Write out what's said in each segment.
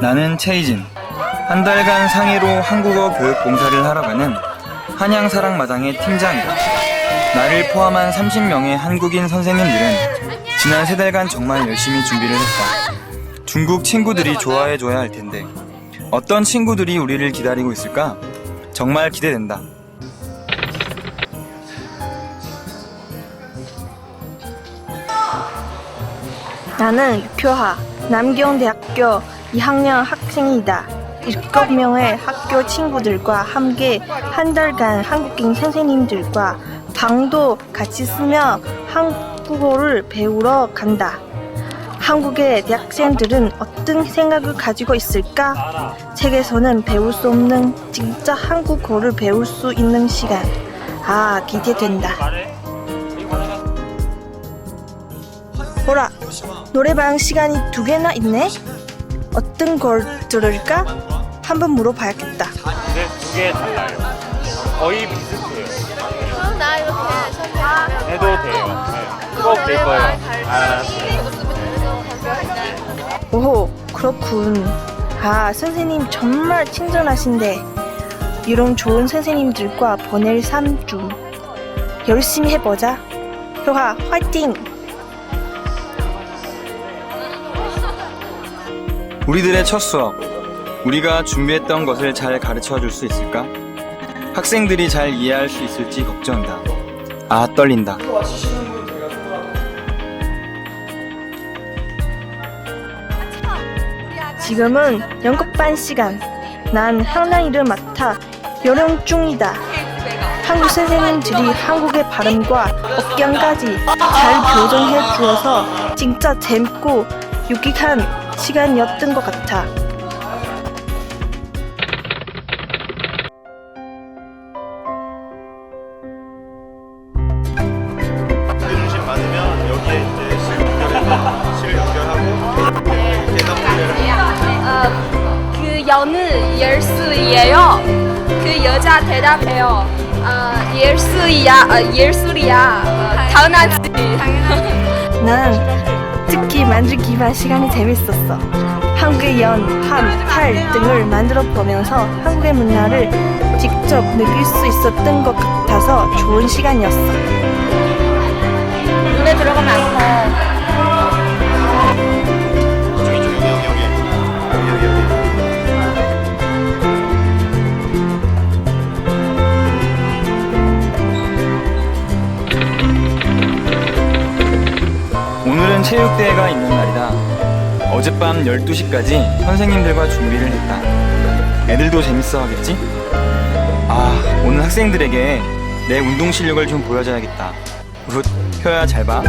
나는 최희진. 한 달간 상해로 한국어 교육 봉사를 하러 가는 한양사랑마당의 팀장이다. 나를 포함한 30명의 한국인 선생님들은 지난 세 달간 정말 열심히 준비를 했다. 중국 친구들이 좋아해줘야 할 텐데 어떤 친구들이 우리를 기다리고 있을까? 정말 기대된다. 나는 유표하 남경대학교 2학년 학생이다. 7명의 학교 친구들과 함께 한 달간 한국인 선생님들과 방도 같이 쓰며 한국어를 배우러 간다. 한국의 대학생들은 어떤 생각을 가지고 있을까? 책에서는 배울 수 없는 진짜 한국어를 배울 수 있는 시간. 아, 기대된다. 보라, 노래방 시간이 두 개나 있네? 어떤 걸 들을까? 한번 물어봐야겠다. 근데 두개 달라요. 거의 비슷해요. 그럼 나 이렇게 선택하면 해도 돼요. 네. 꼭될 거예요. 알았어요. 오호, 그렇군. 아, 선생님 정말 친절하신데. 이런 좋은 선생님들과 보낼 3주. 열심히 해보자. 효화, 화이팅! 우리들의 첫 수업. 우리가 준비했던 것을 잘 가르쳐 줄 수 있을까? 학생들이 잘 이해할 수 있을지 걱정이다. 아, 떨린다. 지금은 연극반 시간. 난 향랑이를 맡아 연영 중이다. 한국 선생님들이 한국의 발음과 억양까지 잘 교정해 주어서 진짜 재밌고 유익한 시간이었던 것 같아. 중심 받으면 여기에 이제 실 연결해서 실 연결하고 대답 문제를 그 여는 예술이에요. 그 여자 대답해요. 아 예술이야, 아, 예술이야. 어, 당연하지. 난 특히 만들기만 시간이 재밌었어. 한국의 연, 함, 탈 등을 만들어 보면서 한국의 문화를 직접 느낄 수 있었던 것 같아서 좋은 시간이었어. 눈에 들어가면 안 돼. 오늘은 체육대회가 있는 날이다. 어젯밤 12시까지 선생님들과 준비를 했다. 애들도 재밌어 하겠지? 아, 오늘 학생들에게 내 운동 실력을 좀 보여줘야겠다. 굿, 표야 잘 봐.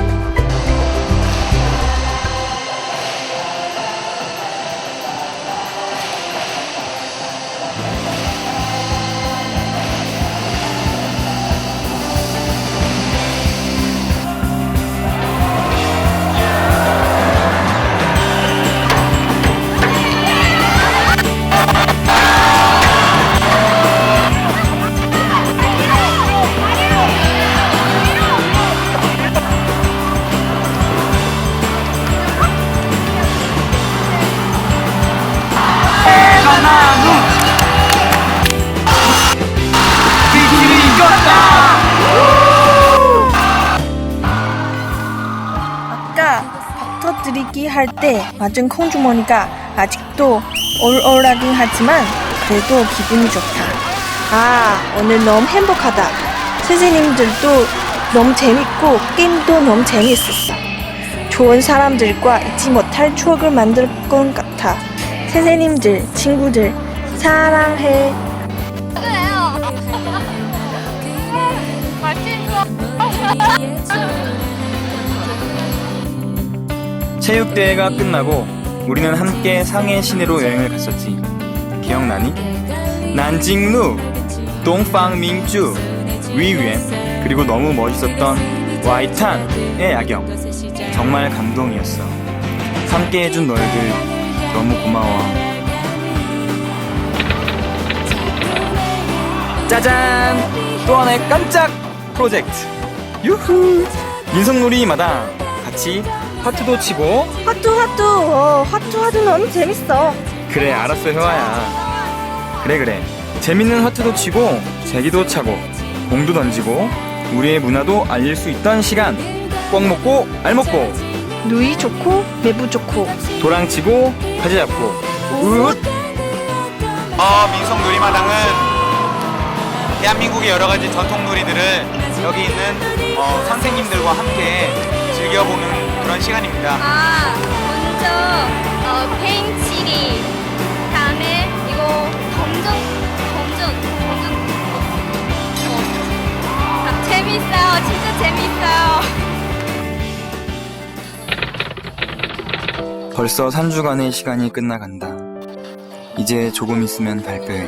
터뜨리기 할 때 맞은 콩주머니가 아직도 얼얼하긴 하지만 그래도 기분이 좋다. 아, 오늘 너무 행복하다. 선생님들도 너무 재밌고 게임도 너무 재미있었어. 좋은 사람들과 잊지 못할 추억을 만들 것 같아. 선생님들, 친구들, 사랑해. 체육대회가 끝나고 우리는 함께 상해 시내로 여행을 갔었지. 기억나니? 난징루, 동팡민주, 위위엔, 그리고 너무 멋있었던 와이탄의 야경. 정말 감동이었어. 함께 해준 너희들 너무 고마워. 짜잔! 또 하나의 깜짝 프로젝트! 유후! 민속놀이 마당 같이 하트도 치고. 화투 화투 어, 화투 화투 너무 재밌어. 그래 알았어 혜화야. 그래 그래. 재밌는 하트도 치고 제기도 차고 공도 던지고 우리의 문화도 알릴 수 있던 시간. 뻥 먹고 알 먹고. 누이 좋고 매부 좋고. 도랑 치고 가지 잡고. 웃. 어, 민속 놀이마당은 대한민국의 여러 가지 전통 놀이들을 여기 있는 어, 선생님들과 함께 즐겨보는 그런 시간입니다. 아, 먼저 어, 페인치리 다음에 이거 검정 검정 검정 어. 아, 재밌어요. 진짜 재밌어요. 벌써 3주간의 시간이 끝나간다 이제 조금 있으면 발표해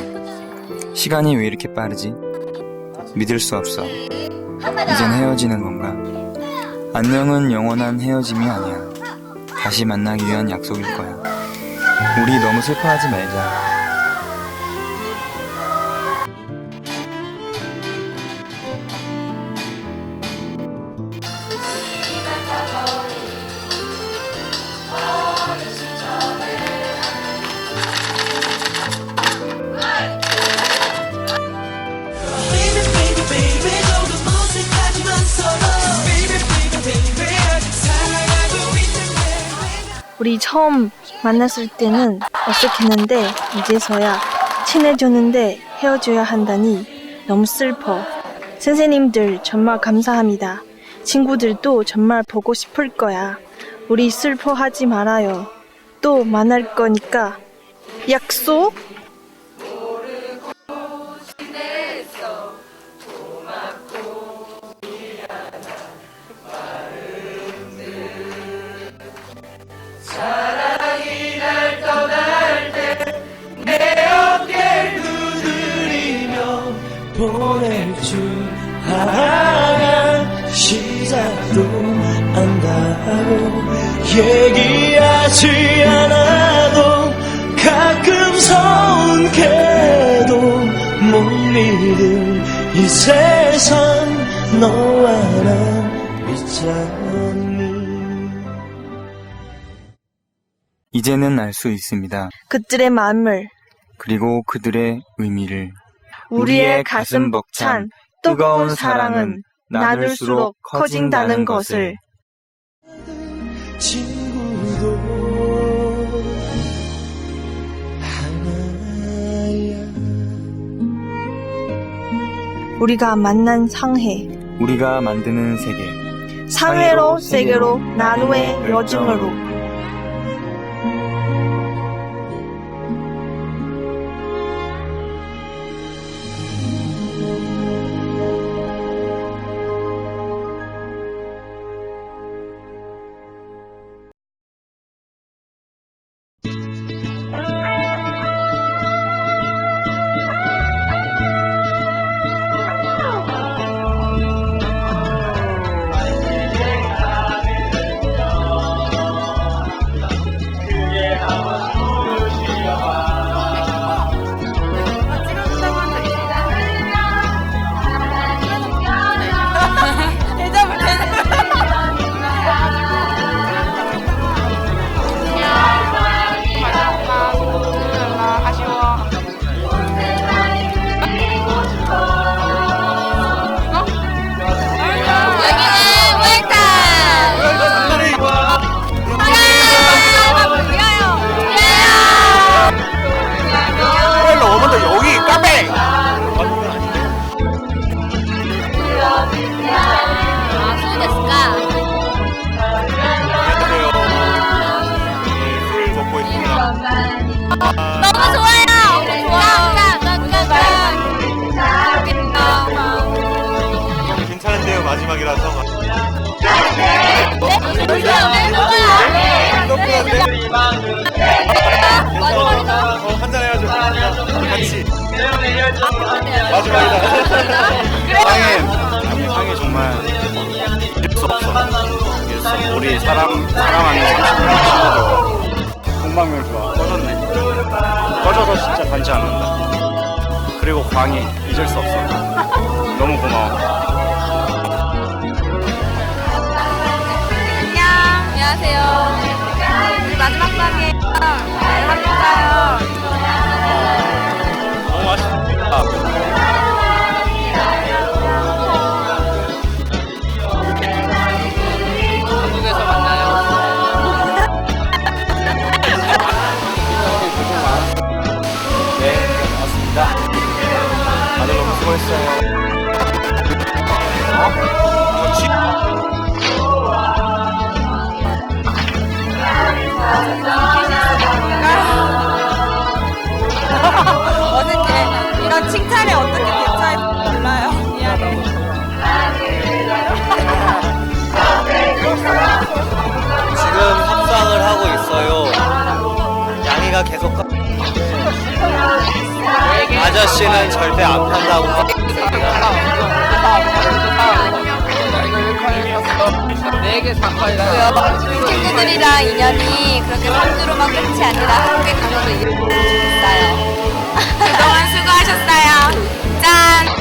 시간이 왜 이렇게 빠르지? 믿을 수 없어 이젠 헤어지는 건가? 안녕은 영원한 헤어짐이 아니야. 다시 만나기 위한 약속일 거야. 우리 너무 슬퍼하지 말자 우리 처음 만났을 때는 어색했는데 이제서야 친해졌는데 헤어져야 한다니 너무 슬퍼. 선생님들 정말 감사합니다. 친구들도 정말 보고 싶을 거야. 우리 슬퍼하지 말아요. 또 만날 거니까 약속. 알아야 시작도 안다고 얘기하지 않아도 가끔 서운해도 못 믿을 이 세상 너와 난 있잖니 이제는 알 수 있습니다. 그들의 마음을 그리고 그들의 의미를. 우리의 가슴 벅찬 뜨거운 사랑은 나눌수록 커진다는 것을. 우리가 만난 상해. 우리가 만드는 세계. 상해로 세계로 나누의 여정으로 마지막이라서. 어, 한잔 해야죠. 같이. 마지막이다. 상해, 상해 정말 잊을 수 없어. 잊을 수 없어. 우리 사랑, 사랑하는 공방멸 좋아. 꺼졌네. 꺼져서 진짜 단지 않는다. 그리고 광희 잊을 수 없어. 너무 고마워. 감사하게 잘합니다요. 아, 너무 맛있다. 계속 가- 아저씨는 절대 안 판다고. 친구들이랑 인연이 그렇게 선주로만 끝이 아니라 한국에 가서도 이루어졌어요. 그동안 수고하셨어요. 짠!